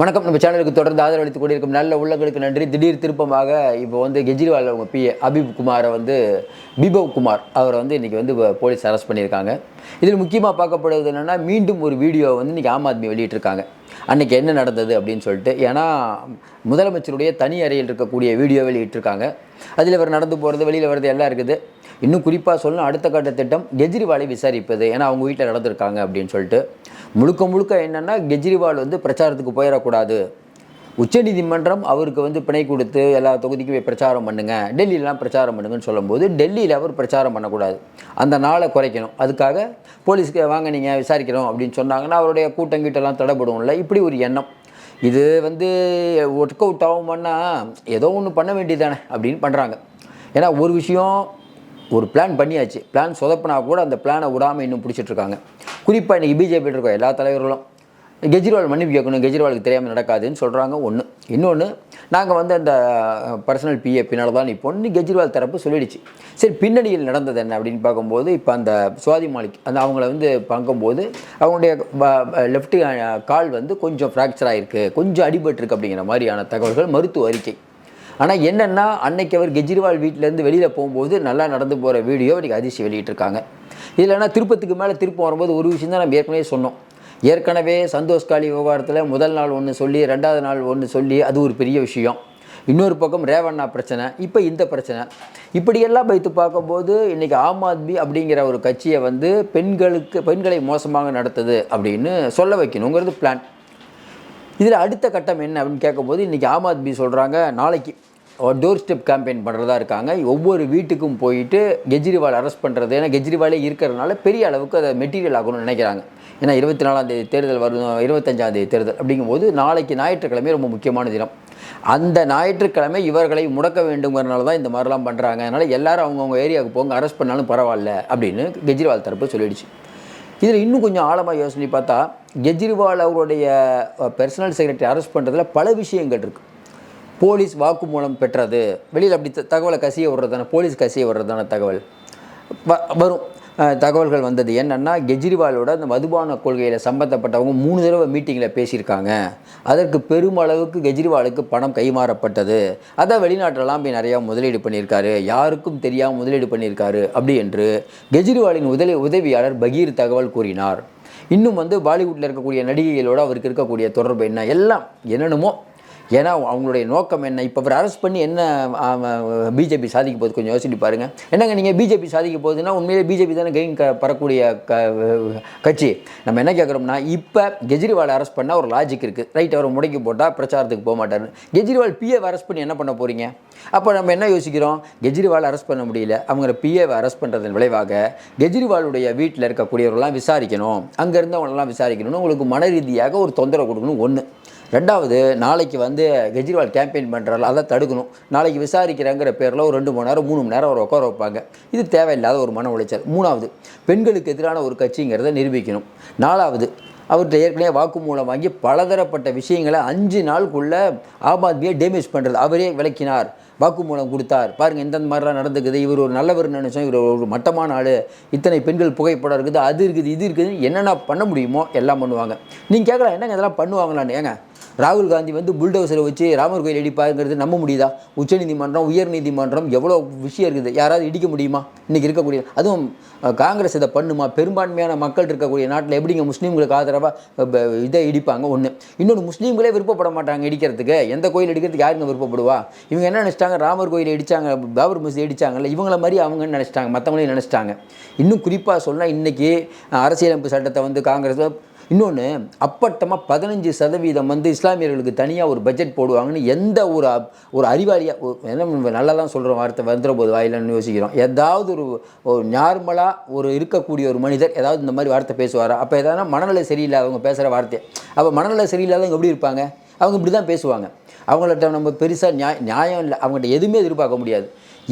வணக்கம். நம்ம சேனலுக்கு தொடர்ந்து ஆதரவளித்துக் கொண்டிருக்கும் நல்ல உள்ளங்களுக்கு நன்றி. திடீர் திருப்பமாக இப்போ வந்து கெஜ்ரிவால் அவங்க பி அபிப் குமாரை வந்து பிபவ் குமார் அவரை வந்து இன்றைக்கி வந்து போலீஸ் அரெஸ்ட் பண்ணியிருக்காங்க. இதில் முக்கியமாக பார்க்கப்படுவது என்னென்னா மீண்டும் ஒரு வீடியோ வந்து இன்றைக்கி ஆம் ஆத்மி வெளியிட்டிருக்காங்க. அன்றைக்கி என்ன நடந்தது அப்படின்னு சொல்லிட்டு ஏன்னா முதலமைச்சருடைய தனி அறையில் இருக்கக்கூடிய வீடியோ வெளியிட்டிருக்காங்க. அதில் இவர் நடந்து போகிறது வெளியில் வர்றது எல்லாம் இருக்குது. இன்னும் குறிப்பாக சொல்லணும் அடுத்த கட்ட திட்டம் கெஜ்ரிவாலை விசாரிப்பது. ஏன்னா அவங்க வீட்டில் நடந்திருக்காங்க அப்படின்னு சொல்லிட்டு. முழுக்க முழுக்க என்னென்னா கெஜ்ரிவால் வந்து பிரச்சாரத்துக்கு போயிடக்கூடாது. உச்சநீதிமன்றம் அவருக்கு வந்து பிணை கொடுத்து எல்லா தொகுதிக்கும் போய் பிரச்சாரம் பண்ணுங்க. டெல்லியிலாம் பிரச்சாரம் பண்ணுங்கன்னு சொல்லும்போது டெல்லியில் அவர் பிரச்சாரம் பண்ணக்கூடாது. அந்த நாளை குறைக்கணும். அதுக்காக போலீஸ்க்கு வாங்க நீங்கள் விசாரிக்கிறோம் அப்படின்னு சொன்னாங்கன்னா அவருடைய கூட்டம் கீட்டெல்லாம் தடைப்படும்ல இப்படி ஒரு எண்ணம். இது வந்து ஒர்க் அவுட் ஆகுமான்னா ஏதோ ஒன்று பண்ண வேண்டியதானே அப்படின்னு பண்ணுறாங்க ஏன்னா ஒரு விஷயம் ஒரு பிளான் பண்ணியாச்சு. பிளான் சொதப்பினா கூட அந்த பிளானை விடாமல் இன்னும் பிடிச்சிட்ருக்காங்க. குறிப்பாக இன்றைக்கி பிஜேபி இருக்கோம் எல்லா தலைவர்களும் கெஜ்ரிவால் மன்னிப்பு கேட்கணும் கெஜ்ரிவாலுக்கு தெரியாமல் நடக்காதுன்னு சொல்கிறாங்க ஒன்று இன்னொன்று நாங்கள் வந்து அந்த பர்சனல் பிஏ பின்னால் தான் நிற்போம்னு கெஜ்ரிவால் தரப்பு சொல்லிடுச்சு. சரி பின்னணியில் நடந்தது என்ன அப்படின்னு பார்க்கும்போது இப்போ அந்த சுவாதி மாலிக் அந்த அவங்கள வந்து பார்க்கும்போது அவங்களுடைய லெஃப்ட் கால் வந்து கொஞ்சம் ஃப்ராக்சர் ஆகிருக்கு கொஞ்சம் அடிபட்டிருக்கு அப்படிங்கிற மாதிரியான தகவல்கள் மருத்துவ அறிக்கை. ஆனால் என்னென்னா அன்னைக்கு அவர் கெஜ்ரிவால் வீட்டிலேருந்து வெளியில் போகும்போது நல்லா நடந்து போகிற வீடியோ இன்றைக்கி அதிர்ச்சி வெளியிட்டிருக்காங்க. இதில் திருப்பத்துக்கு மேலே திருப்பம் வரும்போது ஒரு விஷயம் தான் நம்ம ஏற்கனவே சொன்னோம். ஏற்கனவே சந்தோஷ் காளி விவகாரத்தில் முதல் நாள் ஒன்று சொல்லி ரெண்டாவது நாள் ஒன்று சொல்லி அது ஒரு பெரிய விஷயம். இன்னொரு பக்கம் ரேவண்ணா பிரச்சனை இப்போ இந்த பிரச்சனை. இப்படியெல்லாம் வைத்து பார்க்கும்போது இன்றைக்கி ஆம் ஆத்மி அப்படிங்கிற ஒரு கட்சியை வந்து பெண்களுக்கு பெண்களை மோசமாக நடத்துது அப்படின்னு சொல்ல வைக்கணுங்கிறது பிளான் இதில் அடுத்த கட்டம் என்ன அப்படின்னு கேட்கும்போது இன்றைக்கி ஆம் ஆத்மி சொல்கிறாங்க நாளைக்கு டோர் ஸ்டெப் கேம்பெயின் பண்ணுறதா இருக்காங்க. ஒவ்வொரு வீட்டுக்கும் போயிட்டு கெஜ்ரிவால் அரெஸ்ட் பண்ணுறது ஏன்னா கெஜ்ரிவாலே இருக்கிறதுனால பெரிய அளவுக்கு அதை மெட்டீரியல் ஆகணும்னு நினைக்கிறாங்க. ஏன்னா இருபத்தி நாலாந்தேதி தேர்தல் வரும் இருபத்தஞ்சாந்தேதி தேர்தல் அப்படிங்கும்போது நாளைக்கு ஞாயிற்றுக்கிழமை ரொம்ப முக்கியமான தினம். அந்த ஞாயிற்றுக்கிழமை இவர்களை முடக்க வேண்டுங்கிறனால தான் இந்த மாதிரிலாம் பண்ணுறாங்க அதனால் எல்லோரும் அவங்கவுங்க ஏரியாவுக்கு போங்க அரெஸ்ட் பண்ணாலும் பரவாயில்ல அப்படின்னு கெஜ்ரிவால் தரப்பு சொல்லிடுச்சு. இதில் இன்னும் கொஞ்சம் ஆழமாக யோசனை பார்த்தா கெஜ்ரிவால் அவருடைய பர்சனல் செக்ரட்டரி அரெஸ்ட் பண்ணுறதுல பல விஷயங்கள் இருக்குது போலீஸ் வாக்குமூலம் பெற்றது. வெளியில் அப்படி த- தகவலை கசிய விடுறதான போலீஸ் கசிய விடுறதான தகவல். வ- வரும். தகவல்கள் வந்தது. என்னென்னா கெஜ்ரிவாலோட அந்த மதுபான கொள்கையில் சம்மந்தப்பட்டவங்க மூணு தடவை மீட்டிங்கில் பேசியிருக்காங்க. அதற்கு பெருமளவுக்கு கெஜ்ரிவாலுக்கு பணம் கைமாறப்பட்டது. அதை வெளிநாட்டிலலாம் போய் நிறையா முதலீடு பண்ணியிருக்காரு. யாருக்கும் தெரியாமல் முதலீடு பண்ணியிருக்காரு அப்படி என்று கெஜ்ரிவாலின் உதவி உதவியாளர் பகீர் தகவல் கூறினார். இன்னும் வந்து பாலிவுட்டில் இருக்கக்கூடிய நடிகைகளோடு அவருக்கு இருக்கக்கூடிய தொடர்பு என்ன? எல்லாம் என்னென்னமோ ஏன்னா அவங்களுடைய நோக்கம் என்ன? இப்போ அவர் அரெஸ்ட் பண்ணி என்ன பிஜேபி சாதிக்க போகுது? கொஞ்சம் யோசிச்சு பாருங்க. என்னங்க நீங்கள் பிஜேபி சாதிக்க போகுதுன்னா உண்மையிலே பிஜேபி தானே கெயின் க பரக்கூடிய க கட்சி. நம்ம என்ன கேட்குறோம்னா இப்போ கெஜ்ரிவால் அரெஸ்ட் பண்ணால் ஒரு லாஜிக் இருக்குது ரைட் அவரை முடக்கி போட்டால் பிரச்சாரத்துக்கு போக மாட்டார். கெஜ்ரிவால் பிஏவை அரெஸ்ட் பண்ணி என்ன பண்ண போகிறீங்க அப்போ நம்ம என்ன யோசிக்கிறோம்? கெஜ்ரிவால் அரெஸ்ட் பண்ண முடியல. அவங்கள பிஏவை அரெஸ்ட் பண்ணுறதன் விளைவாக கெஜ்ரிவாலுடைய வீட்டில் இருக்கக்கூடியவர்கள்லாம் விசாரிக்கணும். அங்கே இருந்தவங்களெல்லாம் விசாரிக்கணும்னு உங்களுக்கு மன ரீதியாக ஒரு தொந்தரவு கொடுக்கணும். ஒன்று ரெண்டாவது நாளைக்கு வந்து கெஜ்ரிவால் கேம்பெயின் பண்ணுறாரு அதை தடுக்கணும். நாளைக்கு விசாரிக்கிறேங்கிற பேரில் ஒரு ரெண்டு மணி நேரம் மூணு மணி நேரம் அவர் உட்கார வைப்பாங்க. இது தேவையில்லாத ஒரு மன உளைச்சல். மூணாவது பெண்களுக்கு எதிரான ஒரு கட்சிங்கிறத நிரூபிக்கணும். நாலாவது அவர்கிட்ட ஏற்கனவே வாக்குமூலம் வாங்கி பலதரப்பட்ட விஷயங்களை அஞ்சு நாளுக்குள்ளே ஆம் ஆத்மியை டேமேஜ் பண்ணுறது அவரே விளக்கினார் வாக்குமூலம் கொடுத்தார். பாருங்கள் எந்தெந்த மாதிரிலாம் நடந்துக்குது. இவர் ஒரு நல்லவர் நினைச்சோம். இவர் ஒரு மட்டமான ஆள். இத்தனை பெண்கள் புகைப்படம் இருக்குது அது இருக்குது இது இருக்குதுன்னு என்னென்ன பண்ண முடியுமோ எல்லாம் பண்ணுவாங்க. நீங்கள் கேட்கலாம் என்னங்க இதெல்லாம் பண்ணுவாங்களான்னு? ஏங்க ராகுல் காந்தி வந்து புல்டோசரை வச்சு ராமர் கோயில் இடிப்பாங்கிறது நம்ப முடியுதா? உச்சநீதிமன்றம் உயர்நீதிமன்றம் எவ்வளோ விஷயம் இருக்குது? யாராவது இடிக்க முடியுமா? இன்றைக்கி இருக்கக்கூடிய அதுவும் காங்கிரஸ் இதை பண்ணுமா? பெரும்பான்மையான மக்கள் இருக்கக்கூடிய நாட்டில் எப்படிங்க முஸ்லீம்களுக்கு ஆதரவாக இதை இடிப்பாங்க? ஒன்று இன்னொன்று முஸ்லீம்களே விருப்பப்பட மாட்டாங்க இடிக்கிறதுக்கு. எந்த கோயில் இடிக்கிறதுக்கு யாருங்க விருப்பப்படுவா? இவங்க என்ன நினச்சிட்டாங்க? ராமர் கோயில் இடித்தாங்க பாபர் மசூதி இடிச்சாங்கல்ல இவங்கள மாதிரி அவங்கன்னு நினச்சிட்டாங்க? மற்றவங்களையும் நினச்சிட்டாங்க. இன்னும் குறிப்பாக சொன்னால் இன்றைக்கி அரசியலமைப்பு சட்டத்தை வந்து காங்கிரஸ் இன்னொன்று அப்பட்டமாக பதினஞ்சு சதவீதம் வந்து இஸ்லாமியர்களுக்கு தனியாக ஒரு பட்ஜெட் போடுவாங்கன்னு எந்த ஒரு ஒரு அறிவாளியாக என்ன நல்லா தான் சொல்கிற வார்த்தை வந்துட போது வாயிலன்னு யோசிக்கிறோம். ஏதாவது ஒரு ஒரு நார்மலாக ஒரு இருக்கக்கூடிய ஒரு மனிதர் ஏதாவது இந்த மாதிரி வார்த்தை பேசுவாரா? அப்போ எதாவது மனநிலை சரியில்லாதவங்க பேசுகிற வார்த்தை. அப்போ மனநிலை சரியில்லாதவங்க எப்படி இருப்பாங்க? அவங்க இப்படி தான் பேசுவாங்க. அவங்கள்ட்ட நம்ம பெருசாக நியாய நியாயம் இல்லை. அவங்கள்ட்ட எதுவுமே எதிர்பார்க்க முடியாது.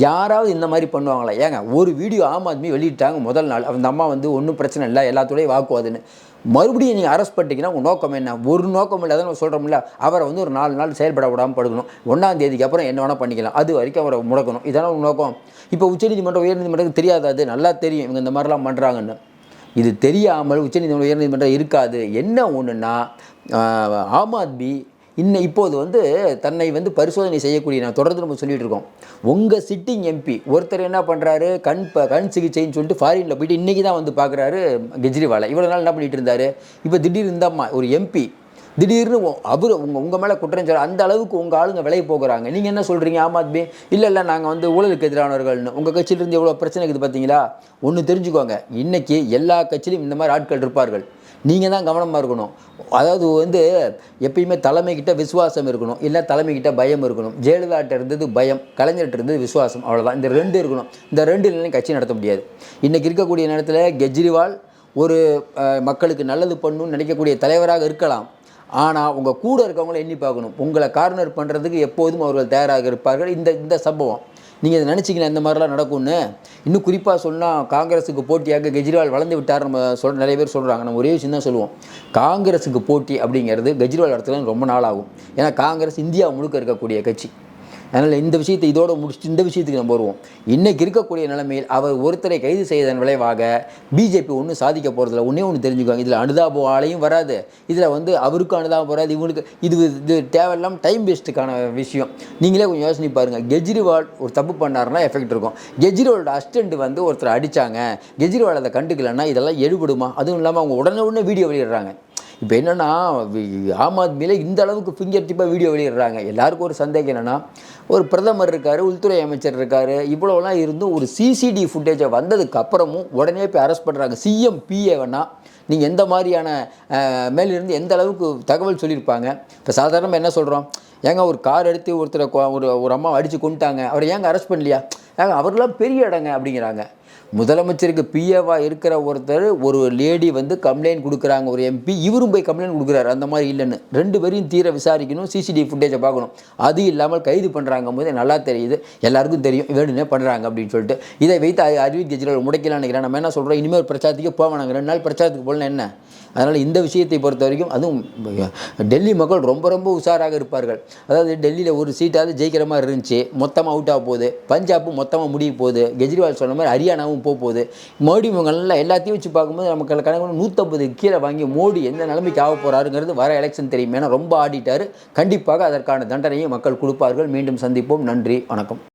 யாராவது இந்த மாதிரி பண்ணுவாங்களா? ஏங்க ஒரு வீடியோ ஆம் ஆத்மி வெளியிட்டாங்க முதல் நாள். அந்த அம்மா வந்து ஒன்றும் பிரச்சனை இல்லை எல்லாத்தோடையும் வாக்குவாதுன்னு. மறுபடியும் நீங்கள் அரெஸ்ட் பண்ணிட்டீங்கன்னா உங்கள் நோக்கம் என்ன? ஒரு நோக்கம் இல்லை நம்ம சொல்கிறோம்ல அவரை வந்து ஒரு நாலு நாள் செயல்பட விடாமல் படுக்கணும். ஒன்றாம் தேதிக்கு அப்புறம் என்ன வேணால் பண்ணிக்கலாம். அது வரைக்கும் அவரை முடக்கணும். இதான உங்கள் நோக்கம். இப்போ உச்சநீதிமன்றம் உயர்நீதிமன்றம் தெரியாது அது. நல்லா தெரியும். இவங்க இந்த மாதிரிலாம் பண்ணுறாங்கன்னு இது தெரியாமல் உச்சநீதிமன்றம் உயர்நீதிமன்றம் இருக்காது. என்ன ஒன்றுன்னா ஆம் ஆத்மி இன்னும் இப்போது வந்து தன்னை வந்து பரிசோதனை செய்யக்கூடிய நான் தொடர்ந்து நம்ம சொல்லிட்டு இருக்கோம். உங்கள் சிட்டிங் எம்பி ஒருத்தர் என்ன பண்ணுறாரு கண் ப கண் சிகிச்சைன்னு சொல்லிட்டு ஃபாரினில் போயிட்டு இன்றைக்கி தான் வந்து பார்க்குறாரு கெஜ்ரிவாலை. இவ்வளோ நாள் என்ன பண்ணிட்டு இருந்தார்? இப்போ திடீர்னு இந்தம்மா ஒரு எம்பி திடீர்னு அவர் உங்கள் உங்கள் மேலே குற்றம் சொல்ல அந்த அளவுக்கு உங்கள் ஆளுங்க விலை போகிறாங்க. நீங்கள் என்ன சொல்கிறீங்க ஆம் ஆத்மி? இல்லை இல்லை நாங்கள் வந்து ஊழலுக்கு எதிரானவர்கள்னு. உங்கள் கட்சியிலிருந்து எவ்வளோ பிரச்சனை இருக்குது பார்த்தீங்களா ஒன்று தெரிஞ்சுக்கோங்க. இன்றைக்கி எல்லா கட்சியிலும் இந்த மாதிரி ஆட்கள் இருப்பார்கள். நீங்கள் தான் கவனமாக இருக்கணும். அதாவது வந்து எப்பயுமே தலைமைக்கிட்ட விசுவாசம் இருக்கணும். இல்லை தலைமைக்கிட்ட பயம் இருக்கணும். ஜெயலலிதாட்ட இருந்தது பயம் கலைஞர்கிட்ட இருந்தது விசுவாசம் அவ்வளோதான் இந்த ரெண்டு இருக்கணும். இந்த ரெண்டு இல்லைன்னு கட்சி நடத்த முடியாது. இன்றைக்கி இருக்கக்கூடிய நேரத்தில் கெஜ்ரிவால் ஒரு மக்களுக்கு நல்லது பண்ணணும்னு நினைக்கக்கூடிய தலைவராக இருக்கலாம். ஆனால் உங்கள் கூட இருக்கவங்கள எண்ணி பார்க்கணும். உங்களை கார்னர் பண்ணுறதுக்கு எப்போதும் அவர்கள் தயாராக இருப்பார்கள். இந்த இந்த சம்பவம். நீங்கள் இதை நினச்சிங்கன்னா இந்த மாதிரிலாம் நடக்கும்னு இன்னும் குறிப்பாக சொன்னால் காங்கிரஸுக்கு போட்டியாக கெஜ்ரிவால் வளர்ந்து விட்டார் நம்ம சொல் நிறைய பேர் சொல்கிறாங்க நம்ம ஒரே விஷயம் தான் சொல்லுவோம். காங்கிரஸுக்கு போட்டி அப்படிங்கிறது கெஜ்ரிவால் இடத்துல ரொம்ப நாள் ஆகும். ஏன்னா காங்கிரஸ் இந்தியா முழுக்க இருக்கக்கூடிய கட்சி. அதனால் இந்த விஷயத்தை இதோட முடிச்சுட்டு இந்த விஷயத்துக்கு நம்ம வருவோம். இன்றைக்கி இருக்கக்கூடிய நிலைமையில் அவர் ஒருத்தரை கைது செய்ததன் விளைவாக பிஜேபி ஒன்றும் சாதிக்க போகிறதில்ல ஒன்றே ஒன்று தெரிஞ்சுக்குவாங்க. இதில் அனுதாப ஆலையும் வராது. இதில் வந்து அவருக்கும் அனுதாபம் வராது. இவங்களுக்கு இது இது தேவையில்லாம டைம் வேஸ்ட்டுக்கான விஷயம். நீங்களே கொஞ்சம் யோசனை பாருங்கள் கெஜ்ரிவால் ஒரு தப்பு பண்ணாருன்னா எஃபெக்ட் இருக்கும். கெஜ்ரிவாலோட அசிஸ்டண்ட் வந்து ஒருத்தர் அடித்தாங்க கெஜ்ரிவால் அதை கண்டுக்கலன்னா இதெல்லாம் எடுபடுமா அதுவும் இல்லாமல் அவங்க உடனே உடனே வீடியோ வெளியிடுறாங்க. இப்போ என்னென்னா ஆம் ஆத்மியில் இந்த அளவுக்கு ஃபிங்கர் டிப்பாக வீடியோ வெளியிடுறாங்க. எல்லாருக்கும் ஒரு சந்தேகம் என்னென்னா ஒரு பிரதமர் இருக்கார் உள்துறை அமைச்சர் இருக்கார் இவ்வளோலாம் இருந்தும் ஒரு சிசிடி ஃபுட்டேஜை வந்ததுக்கு அப்புறமும் உடனே போய் அரெஸ்ட் பண்ணுறாங்க சிஎம் பிஏ வேணா. நீங்கள் எந்த மாதிரியான மேலிருந்து எந்த அளவுக்கு தகவல் சொல்லியிருப்பாங்க? இப்போ சாதாரணமாக என்ன சொல்கிறோம் ஏங்க ஒரு கார் எடுத்து ஒருத்தரை கொ- ஒரு ஒரு அம்மா அடித்து கொண்டுட்டாங்க அவரை ஏங்க அரெஸ்ட் பண்ணலையா? ஏங்க அவர்லாம் பெரிய இடங்க அப்படிங்கிறாங்க. முதலமைச்சருக்கு பிஏவாக இருக்கிற ஒருத்தர் ஒரு லேடி வந்து கம்ப்ளைண்ட் கொடுக்குறாங்க ஒரு எம்பி இவரும் போய் கம்ப்ளைண்ட் கொடுக்குறாரு. அந்த மாதிரி இல்லைன்னு. ரெண்டு பேரையும் தீர விசாரிக்கணும் சிசிடிவி ஃபுட்டேஜை பார்க்கணும். அது இல்லாமல் கைது பண்ணுறாங்க போது நல்லா தெரியுது. எல்லாருக்கும் தெரியும். வேணும்னே பண்ணுறாங்க அப்படின்னு சொல்லிட்டு. இதை வைத்து அரவிந்த் கெஜ்ரிவால் முடைக்கலாம்னு நினைக்கிறேன். நம்ம என்ன சொல்கிறோம் இனிமேல் ஒரு பிரச்சாரத்துக்கே போக ரெண்டு நாள் பிரச்சாரத்துக்கு போகலாம் என்ன? அதனால் இந்த விஷயத்தை பொறுத்த வரைக்கும் அதுவும் டெல்லி மக்கள் ரொம்ப ரொம்ப உஷாராக இருப்பார்கள். அதாவது டெல்லியில் ஒரு சீட்டாவது ஜெயிக்கிற மாதிரி இருந்துச்சு. மொத்தமாக அவுட் ஆக போகுது. பஞ்சாபும் மொத்தமாக முடிய போகுது. கெஜ்ரிவால் சொன்ன மாதிரி கனவும் போக போகுது. மோடி இவங்கெல்லாம் எல்லாத்தையும் வச்சு பார்க்கும்போது நமக்கு கணக்கு நூற்றம்பது கீழே வாங்கி மோடி எந்த நிலைமைக்கு ஆக போகிறாருங்கிறது வர எலெக்ஷன் தெரியும். ஏன்னா ரொம்ப ஆடிட்டார். கண்டிப்பாக அதற்கான தண்டனையை மக்கள் கொடுப்பார்கள். மீண்டும் சந்திப்போம். நன்றி. வணக்கம்.